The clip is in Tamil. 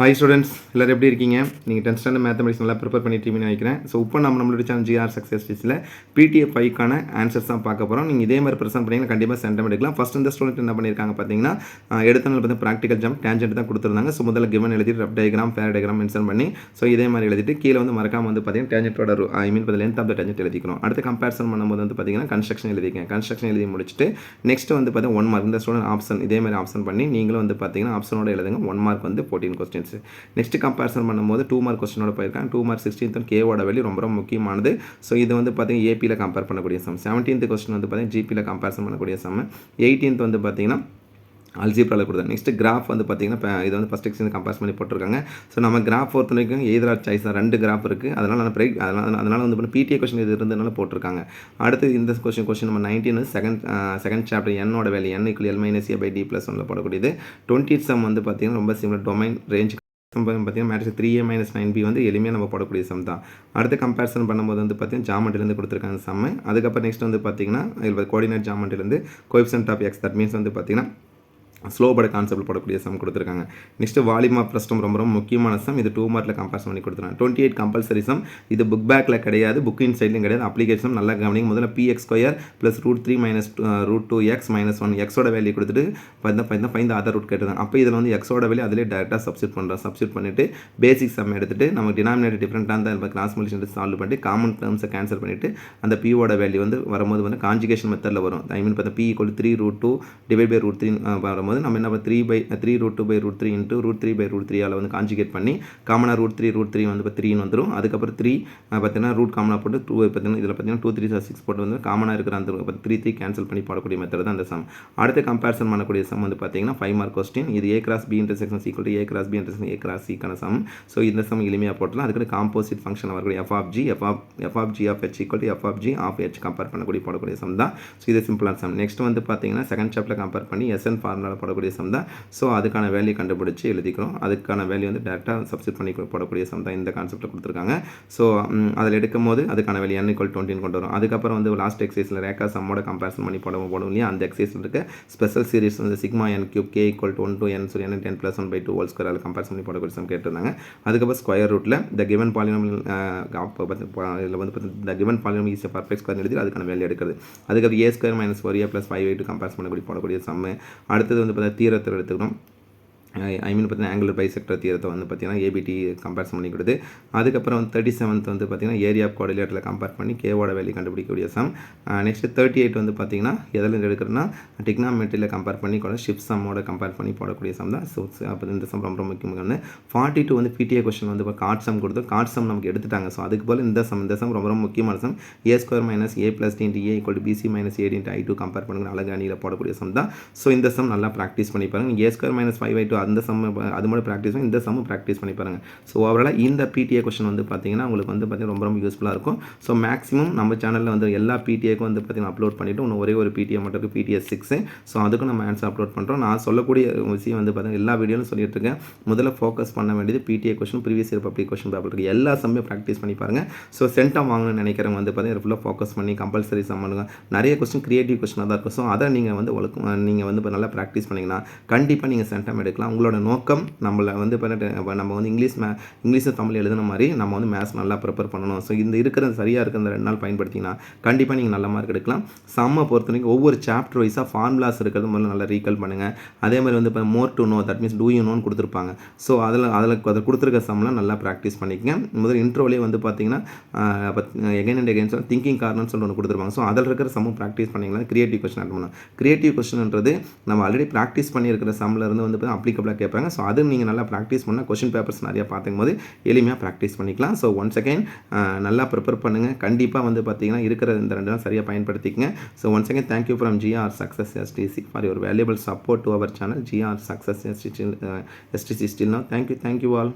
ஹாய் ஸ்டூடெண்ட்ஸ் எல்லோரும் எப்படி இருக்கீங்க? நீங்கள் டென்த் ஸ்டாண்டர்ட் மேத்தமெட்டிக்ஸ் நல்லா ப்ரிப்பேர் பண்ணிட்டீங்கன்னு நினைக்கிறேன். ஸோ இப்போ நம்ம நம்மளோட சேனல் ஜிஆர் சக்ஸஸ் டீச்சில் பிடிஎஃப் ஃபைவ்க்கான ஆன்சர்ஸ் தான் பார்க்க போகிறோம் நீங்கள் இதே மாதிரி ப்ரெசென்ட் பண்ணிங்கன்னா கண்டிப்பாக சென்டம் எடுக்கலாம். ஃபஸ்ட் இந்த ஸ்டூடெண்ட் என்ன பண்ணியிருக்காங்க பார்த்தீங்கன்னா எடுத்த நாள் பார்த்து ப்ராக்டிக்கல் ஜம்ப் டேஞ்சென்ட் தான் கொடுத்துருந்தாங்க. ஸோ முதல்ல கிவன் எழுதிட்டு rough diagram fair diagram mention பண்ணி ஸோ இதே மாதிரி எழுதிட்டு கீழே வந்து மறக்காம வந்து பார்த்தீங்கன்னா டேஞ்சென்ட்டோட ஐ மீன் பார்த்து லென்த் ஆஃப் த டேஞ்சென்ட் எழுதிக்கணும். அடுத்து கம்பேரிசன் பண்ணும்போது வந்து பார்த்தீங்கன்னா கன்ஸ்ட்ரக்ஷன் எழுதிக்கங்க. கன்ஸ்ட்ரக்ஷன் எழுதி முடிச்சுட்டு நெக்ஸ்ட் வந்து பார்த்தீங்கன்னா ஒன் மார்க் இந்த ஸ்டூடெண்ட் ஆப்ஷன் இதே மாதிரி ஆப்ஷன் பண்ணி நீங்களும் வந்து பார்த்தீங்கன்னா ஆப்ஷனோட எழுதுங்க. ஒன் மார்க் வந்து ஃபோர்டீன் கொஸ்டின்ஸ் நெக்ஸ்ட் கம்பேரிசன் பண்ணும்போது டூ மார்க் கொஸ்டினோட போயிருக்காங்க டூ மார்க் சிக்ஸ்டீன்த் கேவோட வேல்யூ ரொம்ப ரொம்ப முக்கியமானது. ஸோ இது வந்து பார்த்தீங்கன்னா ஏபியில் கம்பேர் பண்ணக்கூடிய சம் செவன்டீன்த் கொஸ்டின் வந்து பார்த்தீங்கன்னா ஜிபியில் கம்பேரிசன் பண்ணக்கூடிய சம் எயிட்டீன்த் வந்து பார்த்தீங்கன்னா அல்ஜிப்ராவில் கொடுத்தாங்க. நெக்ஸ்ட் கிராஃப் வந்து பார்த்தீங்கன்னா இப்போ இது வந்து ஃபஸ்ட் எக்ஸ்டன் கம்பேர் பண்ணி போட்டிருக்காங்க. ஸோ நம்ம கிராஃப் பொறுத்த வரைக்கும் எதிரா சாய்ஸ் தான் ரெண்டு கிராஃப் இருக்குது அதனால் நான் பிரேக் அதனால் அதனால் வந்து பண்ணி பிடிஏ கொஸ்டின் இது இருந்ததுனால போட்டிருக்காங்க. அடுத்து இந்த கொஸ்டின் கொஸ்டின் நம்ம நைன்டீன் செகண்ட் செகண்ட் சாப்டர் என்னோட வேலை N equal L minus A by D plus ஒன்ல போடக்கூடியது. டுவெண்ட்டி சம் வந்து பார்த்தீங்கன்னா ரொம்ப சிமிலர் டொமைன் ரேஞ்ச் பார்த்தீங்கன்னா matrix three A minus nine B வந்து எளிமையாக நம்ம போடக்கூடிய சம் தான். அடுத்து கம்பேரிசன் பண்ணும்போது வந்து பார்த்தீங்கன்னா ஜாமெண்ட்லேருந்து கொடுத்துருக்காங்க சம்மு அதுக்கப்புறம் நெக்ஸ்ட் வந்து பார்த்தீங்கன்னா coordinate ஜாமெண்ட்லேருந்து coefficient of X that means வந்து பார்த்தீங்கன்னா ஸ்லோ பட கான்செப்ட் போடக்கூடிய சம் கொடுத்துருக்காங்க. நெக்ஸ்ட் வாலிமா பிரஸ்டம் ரொம்ப ரொம்ப முக்கியமான சம் இது டூ மார்க்கில் கம்பேரிசன் பண்ணி கொடுத்துருக்காங்க. டுவெண்ட்டி எயிட் கம்பல்சரி சம் இது புக் பேக்கில் கிடையாது புக் இன் சைட்லையும் கிடையாது. அப்ளிகேஷன் நல்லா கவனிங்க. முதல்ல P X square plus root three minus root two X minus one எக்ஸோட வேல்யூ கொடுத்துட்டு பார்த்தா பார்த்தா பைந்த அதர் ரூட் கேட்டுருந்தாங்க அப்போ இதில் வந்து எக்ஸோட வேல்யூ அதிலே டேரெக்டாக சப்ஸ்டியூட் பண்ணுறோம் சப்ஸ்டியூட் பண்ணிவிட்டு பேசிக் சம் எடுத்துட்டு நம்ம டினாமினேட்டர் டிஃப்ரெண்ட்டாக இருந்தால் கிளாஸ் மல்டிஷன் சால்வ் பண்ணிட்டு காமன் டேர்ம்ஸை கேன்சல் பண்ணிவிட்டு அந்த பியோட வேல்யூ வந்து வரும்போது வந்து கான்ஜிகேஷன் மெத்தடில் வரும். ஐ மீன் பார்த்தா P equal three root two divide by root three வரும்போது நம்ம என்ன three by three root two by root three into root three by root த்ரீயால் வந்து காஞ்சிகேட் பண்ணி காமனாக ரூட் த்ரீ ரூட் த்ரீ வந்து இப்போ த்ரீன்னு வந்துடும் அதுக்கப்புறம் த்ரீ பார்த்தீங்கன்னா ரூட் காமனாக போட்டு டூ பார்த்தீங்கன்னா இதில் பார்த்தீங்கன்னா டூ த்ரீ சிக்ஸ் போட்டு வந்து காமனாக இருக்கிற அந்த த்ரீ த்ரீ கேன்சல் பண்ணி போடக்கூடிய மெத்தட் தான் அந்த சம் அடுத்த கம்பேரிசன் பண்ணக்கூடிய சம் வந்து பார்த்தீங்கன்னா ஃபைவ் மார்க் கொஸ்டின் இது A cross B intersection equal A cross B intersection A cross சிக்கான sum so இந்த சம் எளிமையாக போட்டலாம் அதுக்கு காம்போசிட் ஃபங்க்ஷன் வரக்கூடிய F of G F of F of G of H equal to F of G of H compare பண்ணக்கூடிய போடக்கூடிய சம் தான். ஸோ இது சிம்பிளான சம் நெக்ஸ்ட் வந்து பார்த்தீங்கன்னா செகண்ட் சாப்டர் கம்பேர் பண்ணி எஸ்என் ஃபார்முலா போடக்கூடிய சம் தான். ஸோ அதுக்கான வேல்யூ கண்டுபிடிச்சி எழுதிக்கிறோம். அதுக்கான வேல்யூ வந்து டேரெக்டாக சப்ஸ்டிட் பண்ணி போடக்கூடிய சம் தான் இந்த கான்செப்ட்டை கொடுத்துருக்காங்க. ஸோ அதில் எடுக்கும் போது அதுக்கான வேல்யூ என் ஈக்குவல் டுவெண்ட்டின்னு கொண்டு வரும். அதுக்கப்புறம் வந்து லாஸ்ட் எக்ஸைஸில் ரேக்கா சம்மோட கம்பேரிசன் பண்ணி போட போடும் இல்லையா? அந்த எக்ஸைஸில் இருக்க ஸ்பெஷல் சீரிஸ் வந்து sigma N cube K equal to one two N சொல்லி N ten plus one by two whole square அதில் கம்பேரிசன் பண்ணி போடக்கூடிய சம் கேட்டிருந்தாங்க. அதுக்கப்புறம் ஸ்கொயர் ரூட்டில் த கிவன் பாலினமில் இதில் வந்து the given polynomial is perfect square எழுதி அதுக்கான வேல்யூ எடுக்கிறது. அதுக்கப்புறம் A square minus four A plus five eight comparison பண்ணி போடக்கூடிய சம்மு அடுத்தது வந்து பார்த்தீங்கன்னா தீரத்தில் எடுத்துக்கணும். ஐ மீன் பார்த்தீங்கன்னா ஆங்குலர் பைசெக்டர் தீரத்தை வந்து பார்த்தீங்கன்னா ஏபிடி கம்பேரிசன் பண்ணி கொடுத்து அதுக்கப்புறம் வந்து தேர்ட்டி செவன்த் வந்து பார்த்தீங்கன்னா ஏரியா ஆஃப் கோஆர்டினேட்டில் கம்பேர் பண்ணி கேவோட வேலையை கண்டுபிடிக்கக்கூடிய சம் நெக்ஸ்ட் தேர்ட்டி எயிட் வந்து பார்த்தீங்கன்னா எதில் எடுக்கிறோன்னா டிக்னாமெட்ரியில் கம்பேர் பண்ணி கூட ஷிப் சம்மோட கம்பேர் பண்ணி போடக்கூடிய சம் தான். ஸோ அப்போ இந்த சம் ரொம்ப முக்கியமான ஃபார்ட்டி டூ வந்து பிடிஏ கொஸ்டின் வந்து இப்போ கார்ட் சம் கொடுத்து கார்ட் சம் நமக்கு எடுத்துட்டாங்க. ஸோ அதுக்கு போல் இந்த சம் இந்த சம் ரொம்ப ரொம்ப முக்கியமான sum A square minus A plus into A equal BC minus A into I two compare பண்ணுங்க அழகு அணியில் போடக்கூடிய சம் தான். ஸோ இந்த சம் நல்லா ப்ராக்டிஸ் பண்ணி பாருங்க. A square minus five I two அந்த சம்ம அது மட்டும் ப்ராக்டிஸ் பண்ணி இந்த சம்மை ப்ராக்டிஸ் பண்ணி பாருங்க. ஸோ ஓவராலாக இந்த பிடிஏ கொஷின் வந்து பார்த்தீங்கன்னா உங்களுக்கு வந்து பார்த்தீங்கன்னா ரொம்ப ரொம்ப யூஸ்ஃபுல்லாக இருக்கும். ஸோ மேக்ஸிமம் நம்ம சேனலில் வந்து எல்லா பிடிஏக்கும் வந்து பார்த்தீங்கன்னா அப்லோட் பண்ணிவிட்டு ஒன்று ஒரே ஒரு பிடிஏ மட்டும் இருக்குது பிடிஎஸ் சிக்ஸு ஸோ அதுக்கும் நம்ம ஆன்சர் அப்லோட் பண்ணுறோம் நான் சொல்லக்கூடிய விஷயம் வந்து பார்த்திங்கன்னா எல்லா வீடியோலும் சொல்லிட்டு இருக்கேன். முதல்ல ஃபோக்கஸ் பண்ண வேண்டியது PTA question previous year public question paper இருக்குது எல்லா சம்மே ப்ராக்டிஸ் பண்ணி பாருங்கள் ஸோ சென்டம் வாங்கணும்னு நினைக்கிறவங்க வந்து பார்த்தீங்கன்னா ஃபுல்லாக ஃபோக்கஸ் பண்ணி கம்பல்சரி சம் பண்ணுங்க. நிறைய கொஸ்டின் கிரியேட்டிவ் கொஸ்டினாக தான் இருக்கும். ஸோ அதை நீங்கள் வந்து ஒழுக்கம் நீங்கள் வந்து நல்லா ப்ராக்டிஸ் பண்ணிங்கன்னா கண்டிப்பாக நீங்கள் சென்டம் எடுக்கலாம். அவங்களோட நோக்கம் நம்மளை வந்து இப்போ நம்ம வந்து இங்கிலீஷ் மே இங்கிலீஷும் தமிழ் எழுதுன மாதிரி நம்ம வந்து மேத்ஸ் நல்லா ப்ரிப்பேர் பண்ணணும். ஸோ இந்த இருக்கிற சரியாக இருக்கிற இந்த ரெண்டு நாள் பயன்படுத்திங்கன்னா கண்டிப்பாக நீங்கள் நல்ல மார்க் எடுக்கலாம். சம்மை பொறுத்த வரைக்கும் ஒவ்வொரு சாப்டர் வைஸாக ஃபார்முலாஸ் இருக்கிறது முதல்ல நல்லா ரீகால் பண்ணுங்கள் அதே மாதிரி வந்து இப்போ more to know that means do you நோன்னு கொடுத்துருப்பாங்க. ஸோ அதில் அதில் அதை கொடுத்துருக்க சம்லாம் நல்லா ப்ராக்டிஸ் பண்ணிக்கங்க. முதல் இன்ட்ரோலேயே வந்து பார்த்தீங்கன்னா எகைன் அண்ட் எகைன் திங்கிங் கார்னர்னு சொல்லி ஒன்று கொடுத்துருப்பாங்க. ஸோ அதில் இருக்கிற சம்மும் ப்ராக்டிஸ் பண்ணிங்கன்னா கிரியேட்டிவ் கொஸ்டின் ஆட் பண்ணணும் கிரியேட்டிவ் கொஸ்டின்ன்றது நம்ம ஆல்ரெடி ப்ராக்டிஸ் பண்ணியிருக்கிற சம்மில் இருந்து வந்து எக்ஸாம்பிளாக கேட்பாங்க. ஸோ அது நீங்கள் நல்லா ப்ராக்டிஸ் பண்ணால் கொஷின் பேப்பர்ஸ் நிறையா பார்த்துக்கும் போது எளிமையாக ப்ராக்டிஸ் பண்ணிக்கலாம் ஸோ ஒன் செகண்ட் நல்லா ப்ரிப்பேர் பண்ணுங்கள் கண்டிப்பாக வந்து பார்த்தீங்கன்னா இருக்கிற இந்த ரெண்டு நாள் சரியாக பயன்படுத்திக்கங்க. So one second thank you from GR success STC for your valuable support to our channel GR success STC STC still thank you thank you all